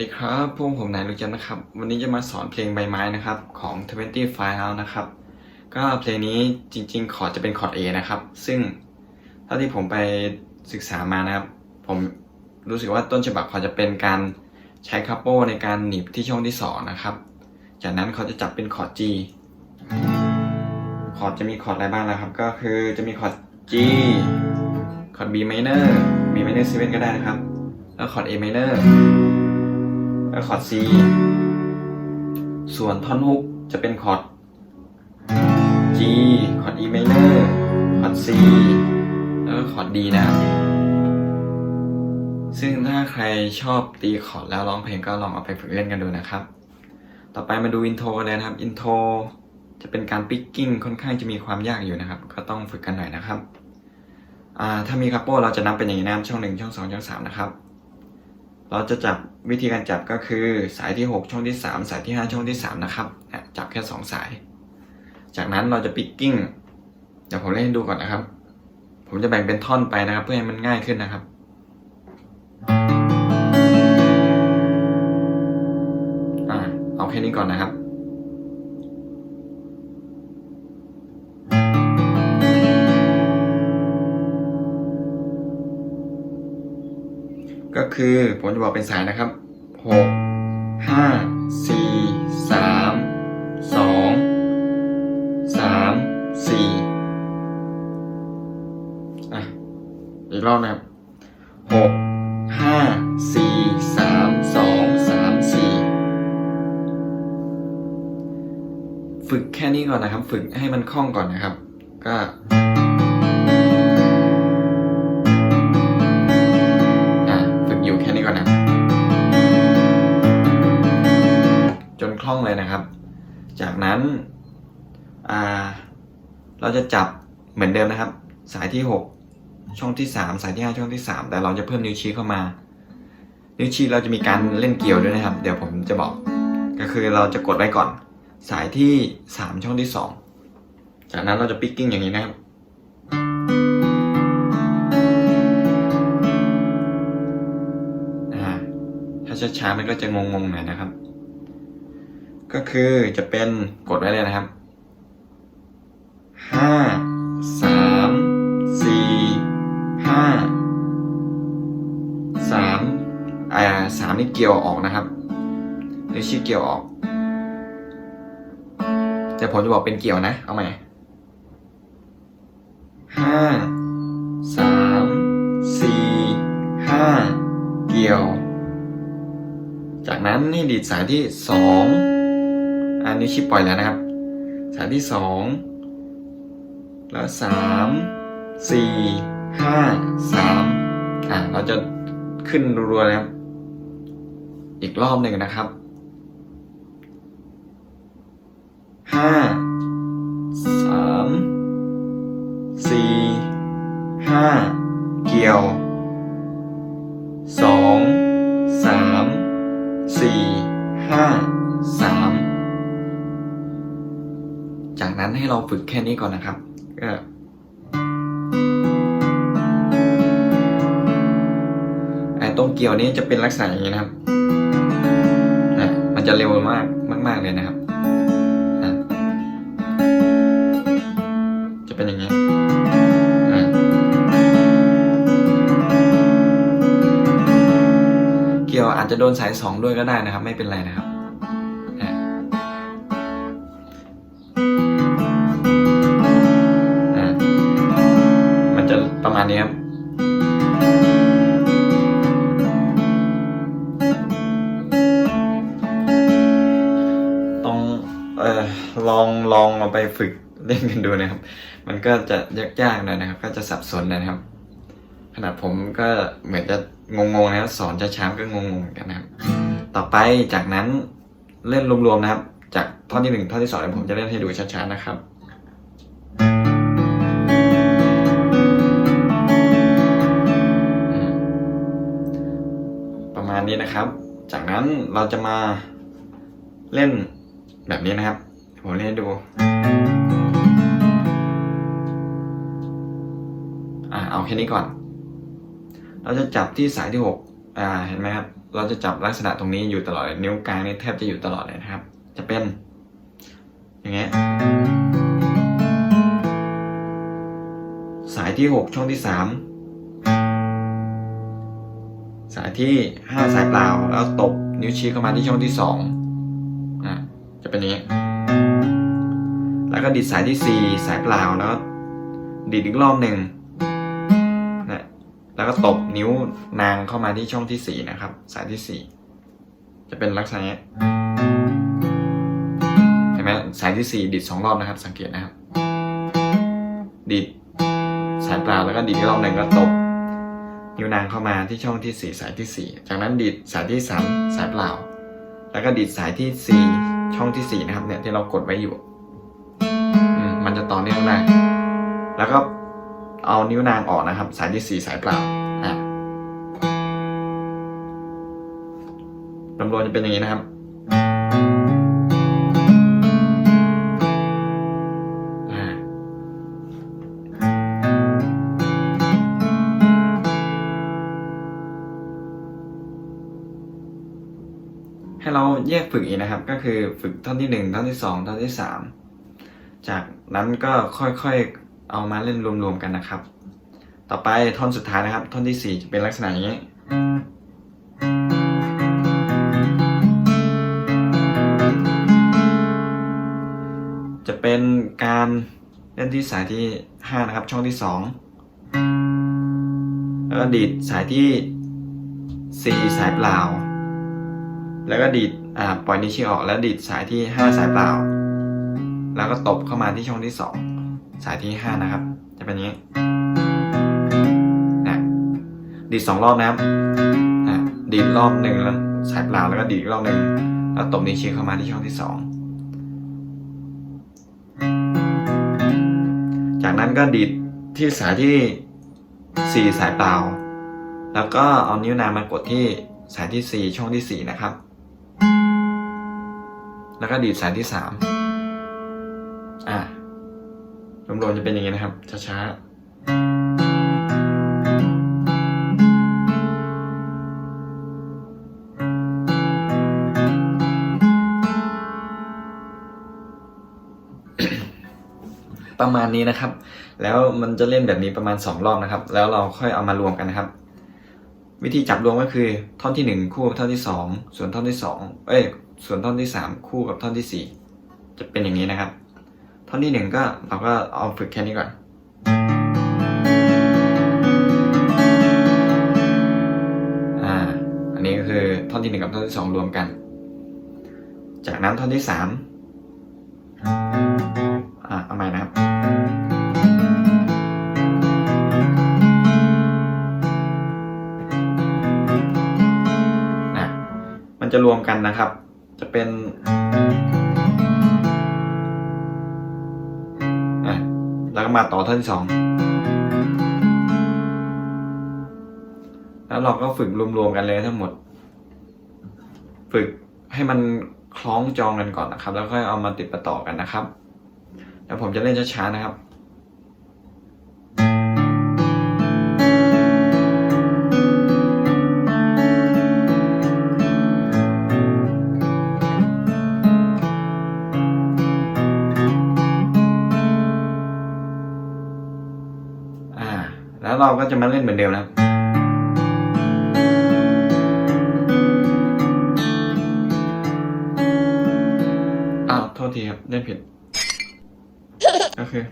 ดีครับพวกผมนายลูกจันนะครับ วันนี้จะมาสอนเพลงใบไม้นะครับของ25 House นะครับ ก็เพลงนี้จริงๆคอร์ดจะเป็นคอร์ด A นะครับ ซึ่งเท่าที่ผมไปศึกษามานะครับ ผมรู้สึกว่าต้นฉบับเขาจะเป็นการใช้คัพโปในการหนีบที่ช่องที่2นะครับ จากนั้นเขาจะจับเป็นคอร์ด G คอร์ดจะมีคอร์ดอะไรบ้างนะครับ ก็คือจะมีคอร์ด G คอร์ด B minor B minor 7ก็ได้นะครับ แล้วคอร์ด A minor คอร์ด C ส่วนท่อนฮุกจะเป็นคอร์ด G คอร์ด E minor คอร์ด C แล้วก็คอร์ด D นะครับซึ่งถ้าใครชอบตีคอร์ดแล้วร้องเพลงก็ลองเอาไปฝึกเล่นกันดูนะครับ ต่อไปมาดูอินโทรกันเลยนะครับ อินโทรจะเป็นการปิกกิ้งค่อนข้างจะมีความยากอยู่นะครับ ก็ต้องฝึกกันหน่อยนะครับ ถ้ามีคัพโปเราจะนับเป็นอย่างนี้นะช่องหนึ่งช่องสองช่องสามนะครับ เราจะจับวิธีการจับก็คือสายที่ 6 ช่องที่ 3 สายที่ 5 ช่องที่ 3 นะครับ จับแค่ 2 สาย จากนั้นเราจะปิกกิ้ง เดี๋ยวผมเล่นให้ดูก่อนนะครับ ผมจะแบ่งเป็นท่อนไปนะครับ เพื่อให้มันง่ายขึ้นนะครับอ่าเอาแค่นี้ก่อนนะครับ คือผมจะบอกเป็นสายนะครับหกห้าสี่สามสองสามสี่อะอีกรอบนะครับหกห้าสี่สามสองสามสี่ฝึกแค่นี้ก่อนนะครับ ฝึกให้มันคล่องก่อนนะครับ จนคล่องเลยนะครับ จากนั้นเราจะจับเหมือนเดิมนะครับ สายที่ 6 ช่องที่ 3 สายที่ 5 ช่องที่ 3 แต่เราจะเพิ่มนิ้วชี้เข้ามา นิ้วชี้เราจะมีการเล่นเกี่ยวด้วยนะครับ เดี๋ยวผมจะบอก ก็คือเราจะกดไว้ก่อน สายที่ 3 ช่องที่ 2 จากนั้นเราจะปิกกิ้งอย่างนี้นะครับถ้าช้าๆมันก็จะงงๆหน่อยนะครับ ก็คือจะเป็นกดไว้เลยนะครับห้าสามสี่ห้าสามอ่าสามนี่เกี่ยวออกนะครับนิ้วชี้เกี่ยวออก แต่ผมจะบอกเป็นเกี่ยวนะ เอาใหม่ห้าสามสี่ห้าเกี่ยว จากนั้นให้ดีดสายที่สอง นนี้วชี้ปล่อยแล้วนะครับ สายที่สองแล้วสามสี่ห้าสามอ่าเราจะขึ้นรัวๆนะครับ อีกรอบหนึ่งนะครับห้า นั้นให้เราฝึกแค่นี้ก่อนนะครับก็ไอ้ตรงเกี่ยวนี้จะเป็นลักษณะอย่างนี้นะครับนะมันจะเร็วมากมาก ๆเลยนะครับอะจะเป็นอย่างนี้อะเกี่ยวอาจจะโดนสายสองด้วยก็ได้นะครับ ไม่เป็นไรนะครับ ประมาณนี้ครับต้องเออลองลองเอาไปฝึกเล่นกันดูนะครับ มันก็จะยากๆหน่อยนะครับ ก็จะสับสนนะครับ ขนาดผมก็เหมือนจะงงๆนะครับสอนช้าๆก็งงๆกันนะครับ ต่อไปจากนั้นเล่นรวมๆนะครับ จากท่อนที่หนึ่งท่อนที่สองผมจะเล่นให้ดูช้าๆนะครับ นะครับ จากนั้นเราจะมาเล่นแบบนี้นะครับ ผมเล่นให้ดู อ่าเอาแค่นี้ก่อน เราจะจับที่สายที่หกอ่า เห็นไหมครับ เราจะจับลักษณะตรงนี้อยู่ตลอดเลยนิ้วกลางนี่แทบจะอยู่ตลอดเลยนะครับ จะเป็น อย่างเงี้ย สายที่หกช่องที่สาม สายที่ห้าสายเปล่า แล้วตบนิ้วชี้เข้ามาที่ช่องที่สองอะจะเป็นอย่างเงี้ยแล้วก็ดีดสายที่สี่สายเปล่าแล้วดีดอีกรอบหนึ่งนะแล้วก็ตบนิ้วนางเข้ามาที่ช่องที่สี่นะครับ สายที่สี่จะเป็นลักษณะนี้เห็นไหมสายที่สี่ดีดสองรอบนะครับ สังเกตนะครับ ดีดสายเปล่าแล้วก็ดีดอีกรอบหนึ่งก็ตบ นิ้วนางเข้ามาที่ช่องที่สี่สายที่สี่จากนั้นดีดสายที่สามสายเปล่า แล้วก็ดีดสายที่สี่ช่องที่สี่นะครับเนี่ยที่เรากดไว้อยู่มมันจะต่อเนื่องได้ แล้วก็เอานิ้วนางออกนะครับ สายที่สี่สายเปล่าอะลำรวนจะเป็นอย่างนี้นะครับ แยกฝึกอีกนะครับ ก็คือฝึกท่อนที่หนึ่งท่อนที่สองท่อนที่สามจากนั้นก็ค่อยๆเอามาเล่นรวมๆกันนะครับ ต่อไปท่อนสุดท้ายนะครับ ท่อนที่สี่จะเป็นลักษณะอย่างนี้จะเป็นการเล่นที่สายที่ห้านะครับ ช่องที่สองแล้วก็ดีดสายที่สี่สายเปล่า แล้วก็ดีด อ่าปล่อยนิ้วชี้ออกแล้วดีดสายที่ห้าสายเปล่า แล้วก็ตบเข้ามาที่ช่องที่สองสายที่ห้านะครับ จะเป็นอย่างนี้นะดีดสองรอบนะครับอะดีดรอบหนึ่งแล้วสายเปล่าแล้วก็ดีดอีกรอบหนึ่งแล้วตบนิ้วชี้เข้ามาที่ช่องที่สองจากนั้นก็ดีดที่สายที่สี่สายเปล่า แล้วก็เอานิ้วนางมากดที่สายที่สี่ช่องที่สี่นะครับ แล้วก็ดีดสายที่สามอะรวมๆจะเป็นอย่างนี้นะครับ ช้าๆประมาณนี้นะครับ แล้วมันจะเล่นแบบนี้ประมาณสองรอบนะครับ แล้วเราค่อยเอามารวมกันนะครับ วิธีจับรวมก็คือ ท่อนที่ 1 คู่กับท่อนที่ 2 ส่วนท่อนที่2เอ้ยส่วนท่อนที่ 3 คู่กับท่อนที่ 4 จะเป็นอย่างนี้นะครับ ท่อนที่ 1 ก็เราก็เอาฝึกแค่นี้ก่อนอ่าอันนี้ก็คือท่อนที่ 1 กับท่อนที่ 2 รวมกัน จากนั้นท่อนที่ 3 มันจะรวมกันนะครับ จะเป็นแล้วก็มาต่อท่อนที่สอง แล้วเราก็ฝึกรวมๆกันเลยทั้งหมด ฝึกให้มันคล้องจองกันก่อนนะครับ แล้วค่อยเอามาติดประต่อกันนะครับ แล้วผมจะเล่นช้าๆนะครับ จะมาเล่นเหมือนเดิมนะครับอ้าวโทษทีครับเล่นผิดก็คือ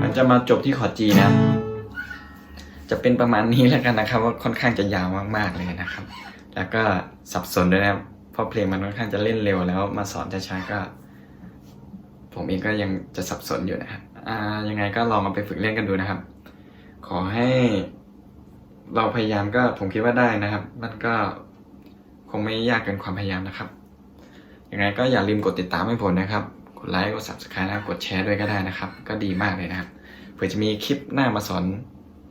มันจะมาจบที่คอร์ดจีนะ จะเป็นประมาณนี้แล้วกันนะครับว่าค่อนข้างจะยาวมากๆเลยนะครับ แล้วก็สับสนด้วยนะครับเพราะเพลงมันค่อนข้างจะเล่นเร็วแล้วมาสอนช้าๆก็ ผมเองก็ยังจะสับสนอยู่นะครับอ่ายังไงก็ลองเอาไปฝึกเล่นกันดูนะครับ ขอให้ เราพยายามก็ผมคิดว่าได้นะครับ มันก็คงไม่ยากเกินความพยายามนะครับยังไงก็อย่าลืมกดติดตามให้ผมนะครับ กดไลค์ กด subscribe นะครับ กดแชร์ด้วยก็ได้นะครับ ก็ดีมากเลยนะครับ เผื่อจะมีคลิปหน้ามาสอน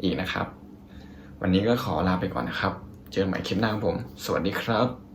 อีกนะครับ วันนี้ก็ขอลาไปก่อนนะครับ เจอกันใหม่คลิปหน้าผม สวัสดีครับ